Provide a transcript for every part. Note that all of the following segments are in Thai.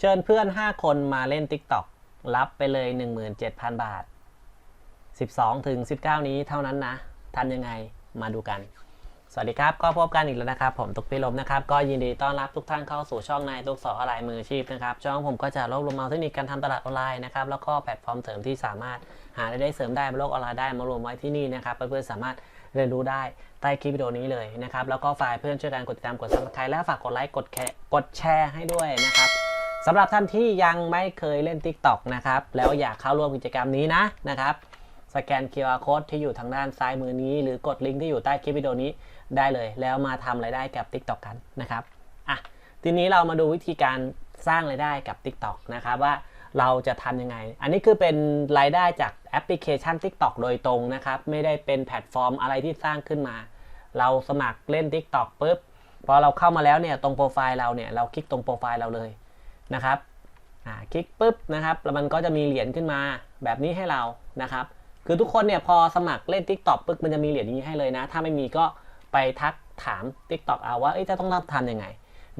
เชิญเพื่อน 5 คนมาเล่น TikTok รับไปเลย 17,000 บาท 12ถึง19 นี้เท่านั้นนะทำยังไงมาดูกัน สวัสดีครับ ก็พบกันอีกแล้วนะครับ ผมตุกพิลมนะครับ ก็ยินดีต้อนรับทุกท่านเข้าสู่ช่องนายตุกสอนอะไรมืออาชีพนะครับ ช่องผมก็จะรวบรวมเอาเทคนิคการทำตลาดออนไลน์นะครับ แล้วก็แพลตฟอร์มเสริมที่สามารถหารายได้เสริมได้บนโลกออนไลน์ได้มารวมไว้ที่นี่นะครับ เพื่อนๆสามารถเรียนรู้ได้ใต้คลิปวิดีโอนี้เลยนะครับ แล้วก็ฝายเพื่อนช่วยกันกดติดตามกดซับสไครต์และฝากกดไลค์กดกดแชร์ให้ด้วยนะครับ สำหรับท่านที่ยังไม่เคยเล่น TikTok นะครับ แล้วอยากเข้าร่วมกิจกรรมนี้นะนะครับ สแกน QR Code ที่อยู่ทางด้านซ้ายมือนี้ หรือกดลิงก์ที่อยู่ใต้คลิปวิดีโอนี้ได้เลย แล้วมาทำรายได้กับ TikTok กันนะครับอะทีนี้เรามาดูวิธีการสร้างรายได้กับ TikTok นะครับว่าเราจะทำยังไง อันนี้คือเป็นรายได้จากแอปพลิเคชัน TikTok โดยตรงนะครับ ไม่ได้เป็นแพลตฟอร์มอะไรที่สร้างขึ้นมา เราสมัครเล่น TikTok ปุ๊บพอเราเข้ามาแล้วเนี่ยตรงโปรไฟล์เราเนี่ยเราคลิกตรงโปรไฟล์เราเลย นะครับอ่าคลิกปุ๊บนะครับแล้วมันก็จะมีเหรียญขึ้นมาแบบนี้ให้เรานะครับ คือทุกคนเนี่ยพอสมัครเล่น Tik t o อกปุ๊บมันจะมีเหรียญนี้ให้เลยนะ ถ้าไม่มีก็ไปทักถาม Tik t o อกเอาว่าจะต้องทำยังไง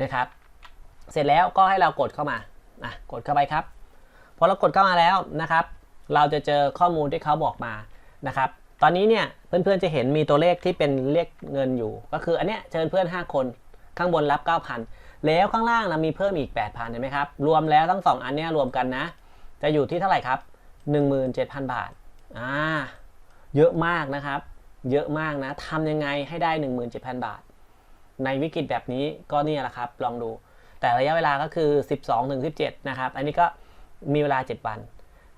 นะครับ เสร็จแล้วก็ให้เรากดเข้ามาอะกดเข้าไปครับพอเรากดเข้ามาแล้วนะครับ เราจะเจอข้อมูลที่เขาบอกมานะครับ ตอนนี้เนี่ยเพื่อนๆจะเห็นมีตัวเลขที่เป็นเรียกเงินอยู่ ก็คืออันเนี้ยเชิญเพื่อน 5 คนข้างบนรับ 9,000 แล้วข้างล่างนะมีเพิ่มอีก 8,000เห็นไหมครับ รวมแล้วทั้ง 2 อันเนี้ยรวมกันนะ จะอยู่ที่เท่าไหร่ครับ 17,000 บาท อ่า เยอะมากนะครับ เยอะมากนะทำยังไงให้ได้ 17,000 บาท ในวิกฤตแบบนี้ก็เนี่ยแหละครับ ลองดู แต่ระยะเวลาก็คือ 12ถึง17 นะครับ อันนี้ก็มีเวลา 7 วัน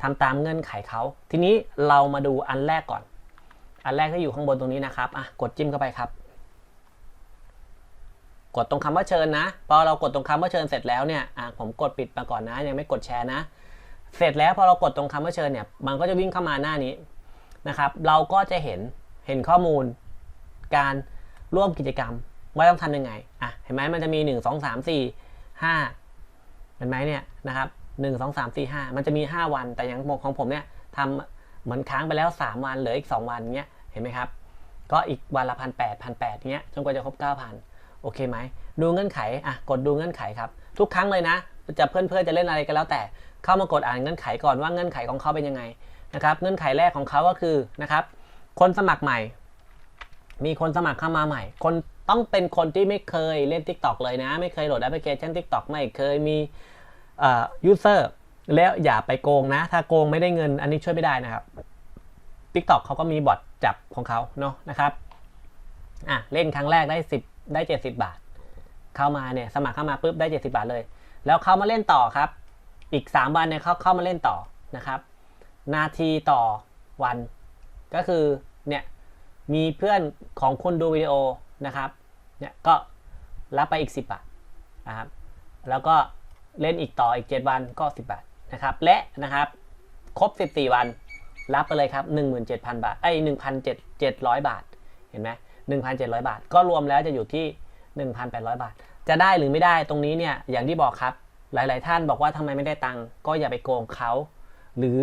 ทำตามเงื่อนไขเขา ทีนี้เรามาดูอันแรกก่อน อันแรกที่อยู่ข้างบนตรงนี้นะครับ อะ กดจิ้มเข้าไปครับ กดตรงคำว่าเชิญนะ พอเรากดตรงคำว่าเชิญเสร็จแล้วเนี่ยผมกดปิดมาก่อนนะ ยังไม่กดแชร์นะ เสร็จแล้วพอเรากดตรงคำว่าเชิญเนี่ย มันก็จะวิ่งเข้ามาหน้านี้นะครับ เราก็จะเห็น เห็นข้อมูล การร่วมกิจกรรม ว่าต้องทำยังไง อะ เห็นไหมมันจะมี 1 2 3 4 5 เห็นไหมเนี่ยนะครับ1 2 3 4 5 มันจะมี 5 วัน แต่อย่างของผมเนี่ยทำเหมือนค้างไปแล้ว 3 วัน เหลืออีก 2 วันเงี้ย เห็นไหมครับ ก็อีกวันละพันแปดพันแปดเงี้ย จนกว่าจะครบ9,000 โอเคไหมดูเงื่อนไขอะกดดูเงื่อนไขครับ ทุกครั้งเลยนะ จะเพื่อนๆจะเล่นอะไรก็แล้วแต่ เข้ามากดอ่านเงื่อนไขก่อนว่าเงื่อนไขของเขาเป็นยังไงนะครับ เงื่อนไขแรกของเขาก็คือนะครับ คนสมัครใหม่ มีคนสมัครเข้ามาใหม่ คนต้องเป็นคนที่ไม่เคยเล่น TikTok เลยนะ ไม่เคยโหลดแอปพลิเคชัน TikTok ไม่เคยมีเอ่อ user แล้วอย่าไปโกงนะ ถ้าโกงไม่ได้เงินอันนี้ช่วยไม่ได้นะครับ TikTok เขาก็มีบอทจับของเขาเนาะนะครับอะเล่นครั้งแรกได้ 10 ได้70บบาท เข้ามาเนี่ยสมัครเข้ามาปุ๊บได้70บาทเลย แล้วเข้ามาเล่นต่อครับ อีก3วันเนี่ยเขาเข้ามาเล่นต่อนะครับ นาทีต่อวัน ก็คือเนี่ยมีเพื่อนของคนดูวิดีโอนะครับเนี่ยก็รับไปอีก 10 บาทนะครับ แล้วก็เล่นอีกต่ออีก 7 วันก็ 10 บาทนะครับ และนะครับครบ 14 วันรับไปเลยครับ 17,000 บาทไอ้1,700 บาท เห็นไหม 1,700 บาท ก็รวมแล้วจะอยู่ที่ 1,800 บาท จะได้หรือไม่ได้ตรงนี้เนี่ยอย่างที่บอกครับ หลาย ๆ ท่านบอกว่าทำไมไม่ได้ตังค์ก็อย่าไปโกงเขา หรือ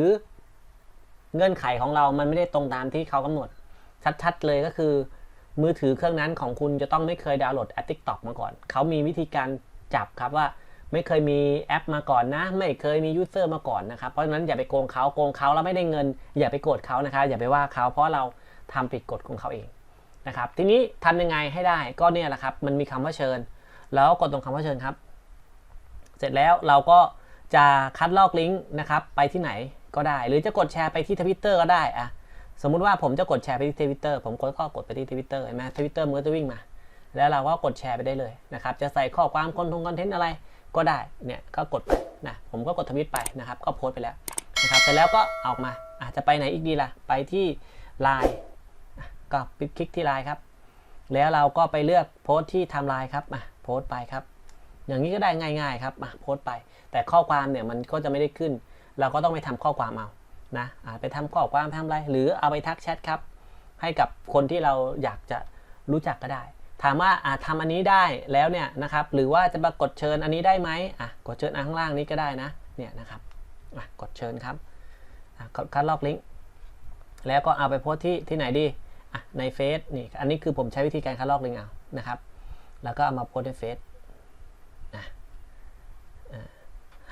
เงื่อนไขของเรามันไม่ได้ตรงตามที่เขากำหนด ชัด ๆ เลยก็คือ มือถือเครื่องนั้นของคุณจะต้องไม่เคยดาวน์โหลดแอป TikTok มาก่อน เขามีวิธีการจับครับว่าไม่เคยมีแอปมาก่อนนะ ไม่เคยมียูเซอร์มาก่อนนะครับ เพราะฉะนั้นอย่าไปโกงเขาโกงเขาแล้วไม่ได้เงิน อย่าไปโกรธเขานะครับอย่าไปว่าเขาเพราะเราทำผิดกฎของเขาเอง นะครับ ทีนี้ทำยังไงให้ได้ก็เนี่ยแหละครับ มันมีคำว่าเชิญ แล้วกดตรงคำว่าเชิญครับ เสร็จแล้วเราก็จะคัดลอกลิงก์นะครับ ไปที่ไหนก็ได้ หรือจะกดแชร์ไปที่ทวิตเตอร์ก็ได้อะสมมุติว่าผมจะกดแชร์ไปที่ทวิตเตอร์ผมก็กดไปที่ทวิตเตอร์เห็นไหมทวิตเตอร์มันก็จะวิ่งมา แล้วเราก็กดแชร์ไปได้เลยนะครับ จะใส่ข้อความคอนทงคอนเทนต์อะไรก็ได้ เนี่ยก็กดไปนะ ผมก็กดทวิตไปนะครับ ก็โพสต์ไปแล้วนะครับแต่แล้วก็ออกมาอาจจะไปไหนอีกดีล่ะ ไปที่ Line อะ ก็คลิกที่ Line ครับ แล้วเราก็ไปเลือกโพสต์ที่ไทม์ไลน์ครับอะโพสต์ไปครับ อย่างนี้ก็ได้ง่ายๆครับอะโพสต์ไป แต่ข้อความเนี่ยมันก็จะไม่ได้ขึ้น เราก็ต้องไปทำข้อความเอานะอะไปทำข้อความทำอะไรหรือเอาไปทักแชทครับ ให้กับคนที่เราอยากจะรู้จักก็ได้ ถามว่าอะทำอันนี้ได้แล้วเนี่ยนะครับ หรือว่าจะมากดเชิญอันนี้ได้ไหมอะกดเชิญอันข้างล่างนี้ก็ได้นะเนี่ยนะครับอะกดเชิญครับอะกดคัดลอกลิงก์แล้วก็เอาไปโพสต์ที่ที่ไหนดี ในเฟซนี่อันนี้คือผมใช้วิธีการคัดลอกลิงเอานะครับ แล้วก็เอามาโพสในเฟซนะ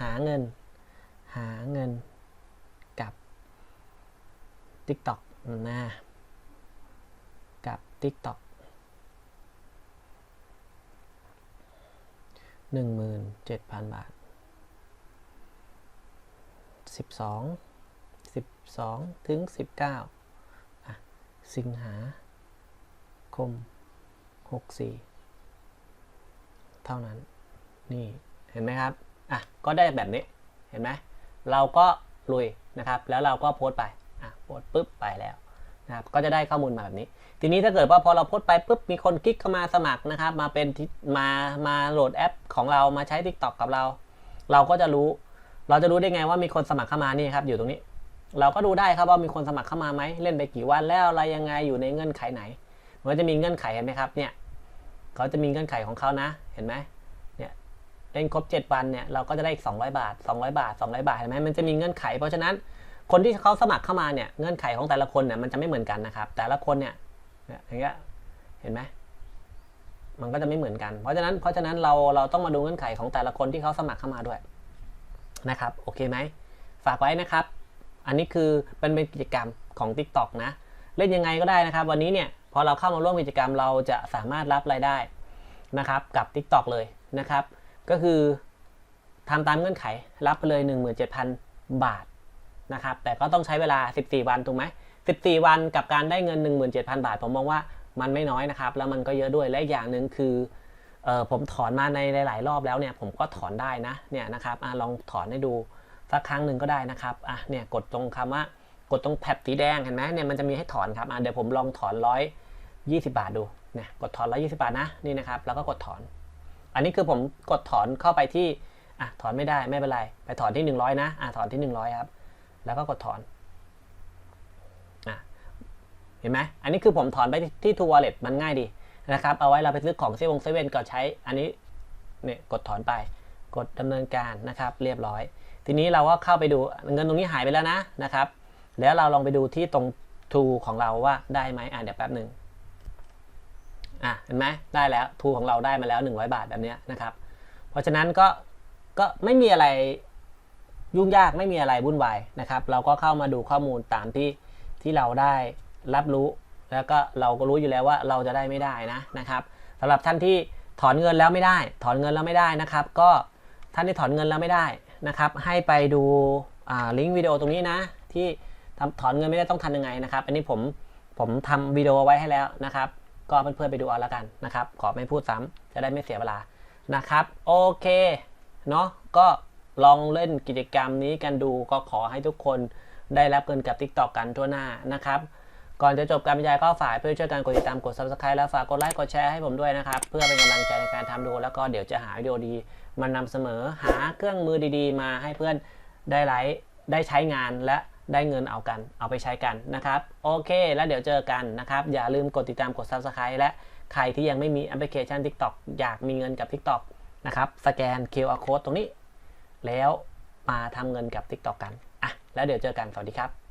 หาเงิน หาเงินกับ TikTok นะกับ TikTok หนึ่งหมื่นเจ็ดพันบาทสิบสองสิบสองถึงสิบเก้า สิงหาคมหกสี่เท่านั้น นี่เห็นไหมครับ อะ ก็ได้แบบนี้ เห็นไหม เราก็ลุยนะครับ แล้วเราก็โพสต์ไป อะ โพสต์ปุ๊บไปแล้วนะครับ ก็จะได้ข้อมูลมาแบบนี้ ทีนี้ถ้าเกิดว่าพอเราโพสต์ไปปุ๊บ มีคนคลิกเข้ามาสมัครนะครับ มาเป็น มา มาโหลดแอปของเรา มาใช้ TikTok กับเรา เราก็จะรู้ เราจะรู้ได้ไงว่ามีคนสมัครเข้ามานี่ครับ อยู่ตรงนี้ เราก็ดูได้ครับว่ามีคนสมัครเข้ามาไหมเล่นไปกี่วันแล้วอะไรยังไงอยู่ในเงื่อนไขไหนมันจะมีเงื่อนไขเห็นไหมครับเนี่ยเขาจะมีเงื่อนไขของเขานะเห็นไหมเนี่ยเล่นครบ 7 วันเนี่ยเราก็จะได้อีก 200 บาท 200 บาท 200 บาทเห็นไหมมันจะมีเงื่อนไข เพราะฉะนั้นคนที่เขาสมัครเข้ามาเนี่ยเงื่อนไขของแต่ละคนเนี่ยมันจะไม่เหมือนกันนะครับแต่ละคนเนี่ยเนี่ยอย่างเงี้ยเห็นไหมมันก็จะไม่เหมือนกัน เพราะฉะนั้นเพราะฉะนั้นเราเราต้องมาดูเงื่อนไขของแต่ละคนที่เขาสมัครเข้ามาด้วยนะครับโอเคไหมฝากไว้นะครับ อันนี้คือเป็นเป็นกิจกรรมของ TikTok นะ เล่นยังไงก็ได้นะครับ วันนี้เนี่ยพอเราเข้ามาร่วมกิจกรรมเราจะสามารถรับรายได้นะครับกับ TikTok เลยนะครับ ก็คือทำตามเงื่อนไขรับไปเลย 17,000 บาทนะครับแต่ก็ต้องใช้เวลา 14 วันถูกไหม14 วันกับการได้เงิน 17,000 บาท ผมมองว่ามันไม่น้อยนะครับ แล้วมันก็เยอะด้วยและอย่างหนึ่งคือเออผมถอนมาในหลาย ๆ รอบแล้วเนี่ยผมก็ถอนได้นะเนี่ยนะครับอลองถอนให้ดู สักครั้งหนึ่งก็ได้นะครับอะเนี่ยกดตรงคำว่ากดตรงแท็บสีแดงเห็นไหมเนี่ยมันจะมีให้ถอนครับอะเดี๋ยวผมลองถอนร้อยยี่สิบาทดูเนี่ยกดถอนร้อยยี่สิบาทนะนี่นะครับ แล้วก็กดถอน อันนี้คือผมกดถอนเข้าไปที่อะถอนไม่ได้ไม่เป็นไร ไปถอนที่หนึ่งร้อยนะอะถอนที่หนึ่งร้อยครับแล้วก็กดถอนอะเห็นไหมอันนี้คือผมถอนไปที่ True Wallet มันง่ายดีนะครับ เอาไว้เราไปซื้อของเซเว่นเซเว่นก็ใช้อันนี้เนี่ยกดถอนไป กดดำเนินการนะครับ เรียบร้อย ทีนี้เราก็เข้าไปดูเงินตรงนี้หายไปแล้วนะนะครับ แล้วเราลองไปดูที่ตรงทูของเราว่าได้ไหมอะเดี๋ยวแป๊บหนึ่งอะเห็นไหมได้แล้วทูของเราได้มาแล้ว 100 บาทแบบเนี้ยนะครับ เพราะฉะนั้นก็ก็ไม่มีอะไรยุ่งยากไม่มีอะไรวุ่นวายนะครับ เราก็เข้ามาดูข้อมูลตามที่ที่เราได้รับรู้ แล้วก็เราก็รู้อยู่แล้วว่าเราจะได้ไม่ได้นะนะครับสำหรับท่านที่ถอนเงินแล้วไม่ได้ ถอนเงินแล้วไม่ได้นะครับ ก็ ท่านที่ถอนเงินแล้วไม่ได้นะครับ ให้ไปดูลิงก์วิดีโอตรงนี้นะ ที่ถอนเงินไม่ได้ต้องทำยังไงนะครับ อันนี้ผมผมทำวิดีโอไว้ให้แล้วนะครับ ก็เพื่อนๆไปดูเอาละกันนะครับ ขอไม่พูดซ้ำจะได้ไม่เสียเวลานะครับ โอเคเนาะก็ลองเล่นกิจกรรมนี้กันดูก็ขอให้ทุกคนได้รับเงินกับ TikTok กันทั่วหน้านะครับ ก่อนจะจบการบรรยายก็ฝากเพื่อช่วยกันกดติดตามกด subscribe แล้วฝากกดไลค์กดแชร์ให้ผมด้วยนะครับ เพื่อเป็นกำลังใจในการทำดูแล้วก็เดี๋ยวจะหาวิดีโอดีมานำเสมอหาเครื่องมือดีๆ มาให้เพื่อนได้ไลฟ์ได้ใช้งานและได้เงินเอากัน เอาไปใช้กันนะครับ โอเค แล้วเดี๋ยวเจอกันนะครับ อย่าลืมกดติดตามกด subscribe และใครที่ยังไม่มีแอปพลิเคชัน TikTok อยากมีเงินกับ TikTok นะครับสแกน QR code ตรงนี้ แล้วมาทำเงินกับ TikTok กันอะแล้วเดี๋ยวเจอกันสวัสดีครับ